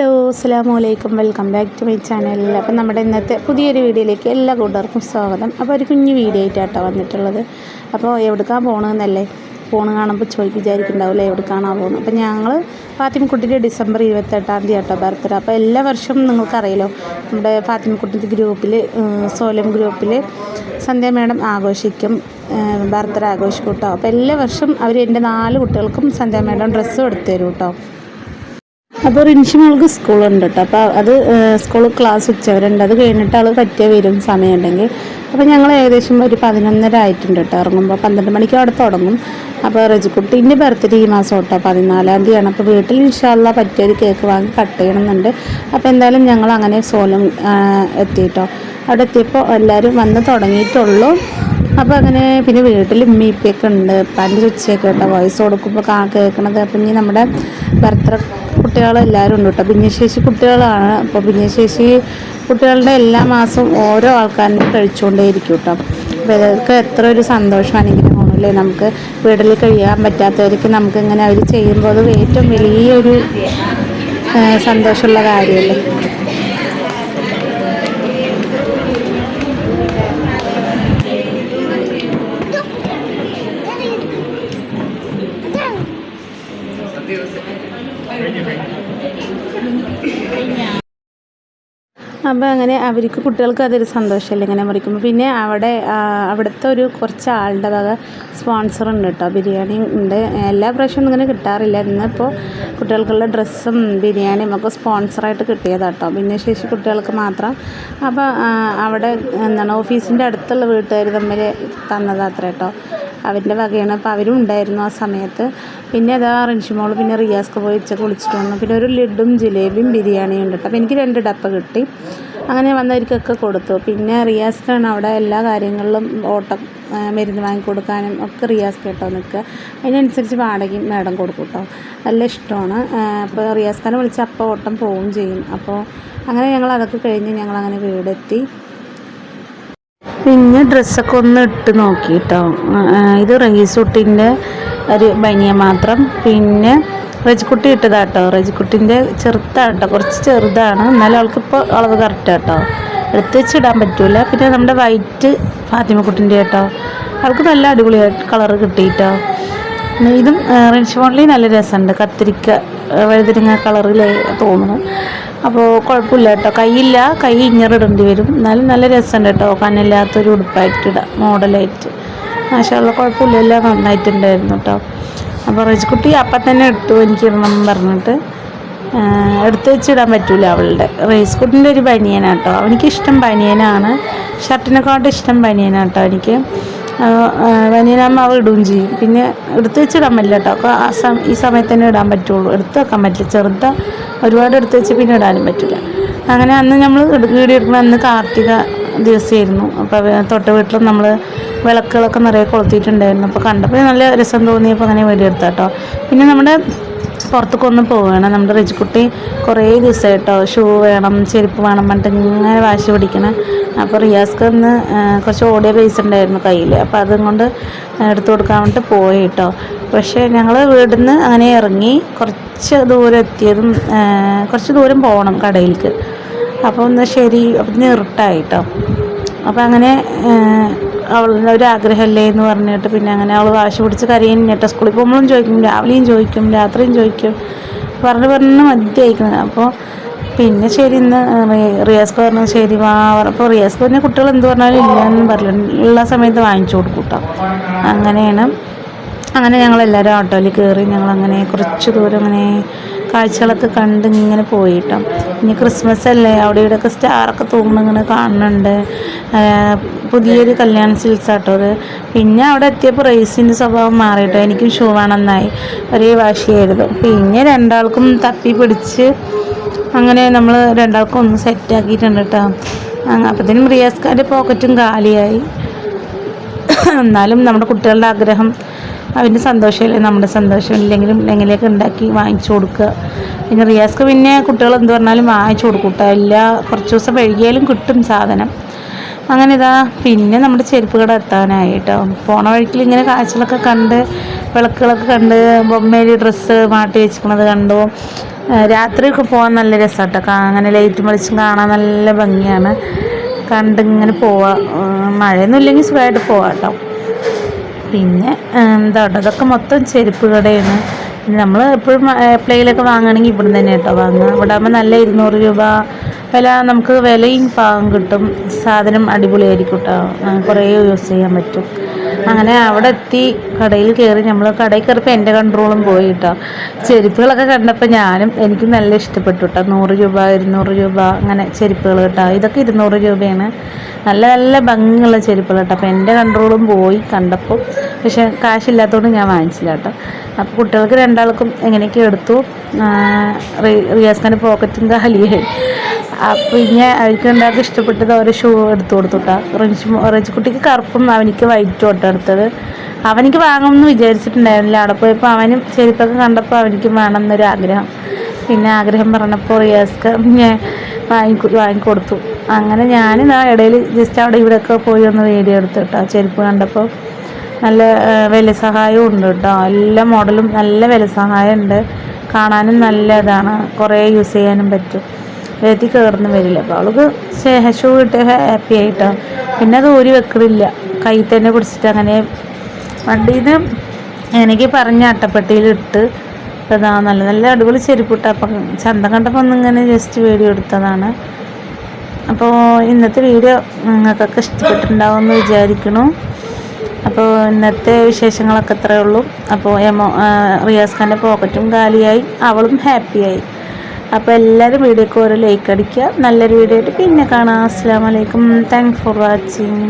Hello അസ്സാമു അലൈക്കും welcome back to my channel. അപ്പം നമ്മുടെ ഇന്നത്തെ പുതിയൊരു വീഡിയോയിലേക്ക് എല്ലാ കൂട്ടുകാർക്കും സ്വാഗതം. അപ്പോൾ ഒരു കുഞ്ഞു വീഡിയോ ആയിട്ടാട്ടോ വന്നിട്ടുള്ളത്. അപ്പോൾ എവിടേക്കാണ് പോകണമെന്നല്ലേ ഫോണ് കാണുമ്പോൾ ചോദിച്ച് വിചാരിക്കുന്നുണ്ടാവില്ല എവിടേക്കാണോ പോകുന്നത് അപ്പോൾ ഞങ്ങൾ ഫാത്തിമക്കുട്ടിന്റെ ഡിസംബർ ഇരുപത്തെട്ടാം തീയതി ആട്ടോ ബർത്ത്ഡേ. അപ്പോൾ എല്ലാ വർഷവും നിങ്ങൾക്കറിയാലോ നമ്മുടെ ഫാത്തിമക്കുട്ടിന്റെ ഗ്രൂപ്പിൽ സോലം ഗ്രൂപ്പിൽ സന്ധ്യ മേഡം ആഘോഷിക്കും ബർത്ത്ഡേ ആഘോഷിക്കും കേട്ടോ അപ്പോൾ എല്ലാ വർഷവും അവർ എന്റെ നാല് കുട്ടികൾക്കും സന്ധ്യ മേഡം ഡ്രസ്സും എടുത്തു തരും കേട്ടോ അപ്പോൾ റിൻഷി മോൾക്ക് സ്കൂളുണ്ട് കേട്ടോ അപ്പോൾ അത് സ്കൂൾ ക്ലാസ് ഉച്ചവരുണ്ട്. അത് കഴിഞ്ഞിട്ട് ആൾ പറ്റിയ വരും സമയമുണ്ടെങ്കിൽ. അപ്പോൾ ഞങ്ങൾ ഏകദേശം ഒരു പതിനൊന്നര ആയിട്ടുണ്ട് കേട്ടോ ഇറങ്ങുമ്പോൾ പന്ത്രണ്ട് മണിക്ക് അവിടെ തുടങ്ങും. അപ്പോൾ റജിക്കുട്ടീന്റെ ബർത്ത്ഡേ ഈ മാസം കേട്ടോ പതിനാലാം തീയതിയാണ് അപ്പോൾ വീട്ടിൽ ഇൻഷാല്ല പറ്റിയൊരു കേക്ക് വാങ്ങി കട്ട് ചെയ്യണമെന്നുണ്ട് അപ്പോൾ എന്തായാലും ഞങ്ങൾ അങ്ങനെ സോലം എത്തിയിട്ടോ അവിടെ എത്തിയപ്പോൾ എല്ലാവരും വന്ന് തുടങ്ങിയിട്ടുള്ളൂ. അപ്പോൾ അങ്ങനെ പിന്നെ വീട്ടിൽ ഉമ്മി ഇപ്പൊക്കെ ഉണ്ട്. പണ്ട് ഉച്ചയൊക്കെ കേട്ടോ വോയിസ് കൊടുക്കുമ്പോൾ കേൾക്കണത് അപ്പം ഇനി നമ്മുടെ ബർത്ത്ഡേ കുട്ടികളെല്ലാവരും ഉണ്ട് കേട്ടോ. ഭിന്നശേഷി കുട്ടികളാണ്. അപ്പോൾ ഭിന്നശേഷി കുട്ടികളുടെ എല്ലാ മാസവും ഓരോ ആൾക്കാരും കഴിച്ചുകൊണ്ടേയിരിക്കും കേട്ടോ. അപ്പോൾ ഇവർക്ക് എത്ര ഒരു ഇങ്ങനെ പോകണല്ലേ നമുക്ക് വീട്ടിൽ കഴിയാൻ പറ്റാത്തവർക്ക് നമുക്ക് ഇങ്ങനെ അവർ ചെയ്യുമ്പോൾ അത് ഏറ്റവും വലിയൊരു സന്തോഷമുള്ള കാര്യമല്ലേ? അപ്പോൾ അങ്ങനെ അവർക്ക് കുട്ടികൾക്ക് അതൊരു സന്തോഷമല്ലേ ഇങ്ങനെ മുറിക്കുമ്പോൾ പിന്നെ അവിടെ അവിടുത്തെ ഒരു കുറച്ച് ആളുടെ വക സ്പോൺസർ ഉണ്ട് കേട്ടോ. ബിരിയാണി ഉണ്ട്. എല്ലാ പ്രാവശ്യവും ഇങ്ങനെ കിട്ടാറില്ല. ഇന്നിപ്പോൾ കുട്ടികൾക്കുള്ള ഡ്രസ്സും ബിരിയാണിയും ഒക്കെ സ്പോൺസറായിട്ട് കിട്ടിയതാണ് കേട്ടോ. ഭിന്നശേഷി കുട്ടികൾക്ക് മാത്രം. അപ്പോൾ അവിടെ എന്താണ് ഓഫീസിന്റെ അടുത്തുള്ള വീട്ടുകാർ തമ്മിൽ തന്നതാത്ര കേട്ടോ. അവന്റെ വകയാണ്. അപ്പോൾ അവരും ഉണ്ടായിരുന്നു ആ സമയത്ത്. പിന്നെ അതാ റിൻഷിമോൾ പിന്നെ റിയാസ്ക്ക് പോയി ഉച്ച കുളിച്ചിട്ട് വന്നു. പിന്നെ ഒരു ലഡും ജിലേബിയും ബിരിയാണിയും ഉണ്ട് അപ്പോൾ എനിക്ക് രണ്ട് ഡപ്പ കിട്ടി. അങ്ങനെ വന്നവർക്കൊക്കെ കൊടുത്തു. പിന്നെ റിയാസ്ക്കാണ് അവിടെ എല്ലാ കാര്യങ്ങളിലും ഓട്ടം മരുന്ന് വാങ്ങിക്കൊടുക്കാനും ഒക്കെ റിയാസ് കേട്ടോ നിൽക്കുക. അതിനനുസരിച്ച് വാടകയും മേഡം കൊടുക്കും കേട്ടോ. നല്ല ഇഷ്ടമാണ്. അപ്പോൾ റിയാസ്ഖാനെ വിളിച്ച് അപ്പോൾ ഓട്ടം പോവുകയും ചെയ്യും. അപ്പോൾ അങ്ങനെ ഞങ്ങൾ അതൊക്കെ കഴിഞ്ഞ് ഞങ്ങളങ്ങനെ വീടെത്തി. പിന്നെ ഡ്രസ്സൊക്കെ ഒന്ന് ഇട്ട് നോക്കിയിട്ടോ. ഇത് റഹീസുട്ടിന്റെ ഒരു ബനിയ മാത്രം. പിന്നെ റജിക്കുട്ടി ഇട്ടതാട്ടോ. റജിക്കുട്ടിന്റെ ചെറുതാട്ടോ. കുറച്ച് ചെറുതാണ്. എന്നാലും അവൾക്കിപ്പോൾ അളവ് കറക്റ്റ് കേട്ടോ എടുത്ത് വെച്ചിടാൻ പറ്റൂല. പിന്നെ നമ്മുടെ വൈറ്റ് ഫാത്തിമക്കുട്ടിന്റെ കേട്ടോ. അവൾക്ക് നല്ല അടിപൊളിയായിട്ട് കളർ കിട്ടിയിട്ടോ. ഇതും റിൻഷ് നല്ല രസമുണ്ട്. കത്തിരിക്ക വഴുതിരിങ്ങ കളറിലേ തോന്നുന്നു. അപ്പോൾ കുഴപ്പമില്ല കേട്ടോ കൈയില്ല കൈ ഇങ്ങറിടേണ്ടി വരും. എന്നാലും നല്ല രസമുണ്ട് കേട്ടോ കണ്ണില്ലാത്തൊരു ഉടുപ്പായിട്ട് ഇടാം മോഡലായിട്ട്. മാഷാള്ള കുഴപ്പമില്ല. എല്ലാം നന്നായിട്ടുണ്ടായിരുന്നു കേട്ടോ അപ്പോൾ റജിക്കുട്ടി അപ്പം തന്നെ ഇട്ടു എനിക്കിടണം പറഞ്ഞിട്ട്. എടുത്ത് വെച്ചിടാൻ പറ്റൂല അവളുടെ. റേസ് കുട്ടിന്റെ ഒരു ബനിയനാണ് കേട്ടോ അവനിക്കിഷ്ടം ബനിയനാണ് ഷർട്ടിനെക്കാട്ടും ഇഷ്ടം ബനിയനാണ് കേട്ടോ എനിക്ക്. ബനിയനാകുമ്പോൾ അവൾ ഇടുകയും ചെയ്യും. പിന്നെ എടുത്ത് വെച്ചിടാൻ പറ്റില്ല കേട്ടോ ആ ഈ സമയത്ത് തന്നെ ഇടാൻ പറ്റുള്ളൂ. എടുത്ത് വെക്കാൻ പറ്റില്ല. ചെറുതാ ഒരുപാട് എടുത്ത് വെച്ച് പിന്നെ ഇടാനും പറ്റില്ല. അങ്ങനെ അന്ന് നമ്മൾ വീഡിയോ അന്ന് കാർത്തിക ദിവസമായിരുന്നു അപ്പോൾ തൊട്ട വീട്ടിലും നമ്മൾ വിളക്കുകളൊക്കെ നിറയെ കൊളുത്തിയിട്ടുണ്ടായിരുന്നു. അപ്പോൾ കണ്ടപ്പോൾ നല്ല രസം തോന്നിയപ്പോൾ അങ്ങനെ വീഡിയോ എടുത്താട്ടോ പിന്നെ നമ്മുടെ പുറത്തേക്കൊന്നും പോവുകയാണ് നമ്മുടെ റിജിക്കുട്ടി കുറേ ദിവസമായിട്ടോ ഷൂ വേണം ചെരുപ്പ് വേണം പറഞ്ഞിട്ട് ഇങ്ങനെ വാശി പിടിക്കണം. അപ്പോൾ റിയാസ്ക്ക് ഒന്ന് കുറച്ച് ഓടിയ പൈസ ഉണ്ടായിരുന്നു കയ്യിൽ അപ്പോൾ അതും കൊണ്ട് എടുത്തു കൊടുക്കാൻ വേണ്ടിയിട്ട് പോയി കേട്ടോ. പക്ഷേ ഞങ്ങൾ വീട്ടിൽ നിന്ന് അങ്ങനെ ഇറങ്ങി കുറച്ച് ദൂരം എത്തിയതും കുറച്ച് ദൂരം പോകണം കടയിലേക്ക് അപ്പോൾ ഒന്ന് ശരി അപ്പം ഇരുട്ടായി അപ്പോൾ അങ്ങനെ അവളുടെ ഒരു ആഗ്രഹമല്ലേ എന്ന് പറഞ്ഞിട്ട് പിന്നെ അങ്ങനെ അവൾ വാശി പിടിച്ച് കരയും കേട്ടോ സ്കൂളിൽ പോകുമ്പോഴും ചോദിക്കും രാവിലെയും ചോദിക്കും രാത്രിയും ചോദിക്കും. പറഞ്ഞ് പറഞ്ഞ് മദ്യമായിരിക്കുന്നത് അപ്പോൾ പിന്നെ ശരി ഇന്ന് റിയാസ്ക്ക് പറഞ്ഞു ശരി വാ അപ്പോൾ റിയാസ്ക്ക് പറഞ്ഞ കുട്ടികൾ എന്ത് പറഞ്ഞാലും ഇല്ല എന്ന് പറയില്ല ഉള്ള സമയത്ത് വാങ്ങിച്ചു കൊടുക്കും കേട്ടോ അങ്ങനെയാണ്. അങ്ങനെ ഞങ്ങൾ ഞങ്ങളെല്ലാവരും ഓട്ടോയിൽ കയറി ഞങ്ങൾ അങ്ങനെ കുറച്ച് ദൂരം അങ്ങനെ കാഴ്ചകളൊക്കെ കണ്ട് ഇങ്ങനെ പോയിട്ടോ. ഇനി ക്രിസ്മസ് അല്ലേ? അവിടെ ഇവിടെയൊക്കെ സ്റ്റാറൊക്കെ തൂങ്ങണിങ്ങനെ കാണുന്നുണ്ട്. പുതിയൊരു കല്യാണ സിൽസ് ആട്ടോ അത്. പിന്നെ അവിടെ എത്തിയപ്പോൾ റേസിന്റെ സ്വഭാവം മാറിയിട്ടോ. എനിക്കും ഷൂ വേണമെന്നായി. ഒരേ വാശിയായിരുന്നു. പിന്നെ രണ്ടാൾക്കും തപ്പി പിടിച്ച് അങ്ങനെ നമ്മൾ രണ്ടാൾക്കും ഒന്ന് സെറ്റാക്കിയിട്ടുണ്ട് കേട്ടോ. അപ്പോഴത്തേനും റിയാസ്കാരുടെ പോക്കറ്റും കാലിയായി. എന്നാലും നമ്മുടെ കുട്ടികളുടെ ആഗ്രഹം അവന്റെ സന്തോഷമില്ല നമ്മുടെ സന്തോഷം ഇല്ലെങ്കിലും എങ്ങനെയൊക്കെ ഉണ്ടാക്കി വാങ്ങിച്ചു കൊടുക്കുക. പിന്നെ റിയാസ്ക്ക് പിന്നെ കുട്ടികൾ എന്ത് പറഞ്ഞാലും വാങ്ങിച്ചു കൊടുക്കും കേട്ടോ. എല്ലാ കുറച്ച് ദിവസം വൈകിയാലും കിട്ടും സാധനം. അങ്ങനെ ഇതാ പിന്നെ നമ്മുടെ ചെരുപ്പ് കട എത്താനായി കേട്ടോ. പോണ വഴിക്കിൽ ഇങ്ങനെ കാഴ്ചകളൊക്കെ കണ്ട് വിളക്കുകളൊക്കെ കണ്ട് ബൊമ്മയിൽ ഡ്രസ്സ് മാട്ടി വെച്ചിരിക്കണത് കണ്ടു. രാത്രിയൊക്കെ പോകാൻ നല്ല രസമാട്ടോ അങ്ങനെ ലൈറ്റ് വെളിച്ചം കാണാൻ നല്ല ഭംഗിയാണ്. കണ്ടിങ്ങനെ പോവാം. മഴയൊന്നും ഇല്ലെങ്കിൽ സുഖമായിട്ട് പോവാം കേട്ടോ. പിന്നെ എന്താ കേട്ടോ ഇതൊക്കെ മൊത്തം ചെരുപ്പ് കടയാണ്. നമ്മൾ എപ്പോഴും പ്ലേയിലൊക്കെ വാങ്ങുകയാണെങ്കിൽ ഇവിടെ തന്നെ കേട്ടോ വാങ്ങുക. ഇവിടെ ആകുമ്പോൾ നല്ല ഇരുന്നൂറ് രൂപ. വില നമുക്ക് വിലയും പാകം കിട്ടും. സാധനം അടിപൊളിയായിരിക്കും കേട്ടോ. കുറേ യൂസ് ചെയ്യാൻ പറ്റും. അങ്ങനെ അവിടെ എത്തി. കടയിൽ കയറി നമ്മൾ കടയിൽ കയറിയപ്പോൾ എന്റെ കൺട്രോളും പോയി കേട്ടോ ചെരുപ്പുകളൊക്കെ കണ്ടപ്പോൾ ഞാനും എനിക്ക് നല്ല ഇഷ്ടപ്പെട്ടു കേട്ടോ നൂറ് രൂപ ഇരുന്നൂറ് രൂപ അങ്ങനെ ചെരുപ്പുകൾ കേട്ടോ ഇതൊക്കെ ഇരുന്നൂറ് രൂപയാണ്. നല്ല നല്ല ഭംഗിയുള്ള ചെരുപ്പുകൾ കേട്ടോ അപ്പോൾ എന്റെ കൺട്രോളും പോയി കണ്ടപ്പോൾ പക്ഷേ കാശില്ലാത്തതുകൊണ്ട് ഞാൻ വാങ്ങിച്ചില്ല കേട്ടോ അപ്പോൾ കുട്ടികൾക്ക് രണ്ടാൾക്കും എങ്ങനെയൊക്കെ എടുത്തു? റിയാസ് ഖാന്റെ പോക്കറ്റും കാലിയായി. പിന്നെ അവർക്ക് ഉണ്ടാക്കി ഇഷ്ടപ്പെട്ടത് ഓരോ ഷൂ എടുത്തു കൊടുത്തുട്ടാ. റിഞ്ച് റിഞ്ച് കുട്ടിക്ക് കറുപ്പും അവനിക്ക് വൈറ്റും കേട്ടോ എടുത്തത്. അവനിക്ക് വാങ്ങുമെന്ന് വിചാരിച്ചിട്ടുണ്ടായിരുന്നില്ല. അവിടെ പോയപ്പോൾ അവനും ചെരുപ്പൊക്കെ കണ്ടപ്പോൾ അവനിക്ക് വേണം എന്നൊരു ആഗ്രഹം. പിന്നെ ആഗ്രഹം പറഞ്ഞപ്പോൾ റിയാസ്ക്ക് ഞാൻ വാങ്ങിക്കൊ വാങ്ങിക്കൊടുത്തു. അങ്ങനെ ഞാൻ ഇടയിൽ ജസ്റ്റ് അവിടെ ഇവിടെയൊക്കെ പോയി ഒന്ന് വീഡിയോ എടുത്തു കേട്ടോ ചെരുപ്പ് കണ്ടപ്പോൾ നല്ല വില സഹായവും ഉണ്ട് കേട്ടോ. എല്ലാ മോഡലും നല്ല വില സഹായം ഉണ്ട് കാണാനും നല്ല ഇതാണ്. കുറേ യൂസ് ചെയ്യാനും പറ്റും. വേത്തി കയറുന്നു വരില്ല. അപ്പോൾ അവൾക്ക് ശേഷം കിട്ടിയ ഹാപ്പി ആയിട്ടാണ് പിന്നെ അത് ഊരി വെക്കണില്ല കൈ തന്നെ പിടിച്ചിട്ട് അങ്ങനെ വണ്ടിയിൽ നിന്ന് എനിക്ക് പറഞ്ഞ അട്ടപ്പെട്ടിയിലിട്ട് അതാ നല്ല നല്ല അടിപൊളി ചെരുപ്പിട്ട. അപ്പം ചന്തം കണ്ടപ്പോൾ ഒന്നിങ്ങനെ ജസ്റ്റ് വീഡിയോ എടുത്തതാണ്. അപ്പോൾ ഇന്നത്തെ വീഡിയോ നിങ്ങൾക്കൊക്കെ ഇഷ്ടപ്പെട്ടിട്ടുണ്ടാവുമെന്ന് വിചാരിക്കുന്നു. അപ്പോൾ ഇന്നത്തെ വിശേഷങ്ങളൊക്കെ അത്രയേ ഉള്ളൂ. അപ്പോൾ എമോ റിയാസ് ഖാന്റെ പോക്കറ്റും കാലിയായി. അവളും ഹാപ്പിയായി അപ്പോൾ എല്ലാവരും വീഡിയോക്ക് ഒരു ലൈക്ക് അടിക്കുക. നല്ലൊരു വീഡിയോ ആയിട്ട് പിന്നെ കാണാം. അസ്സാം വലൈക്കും താങ്ക്സ് ഫോർ വാച്ചിങ്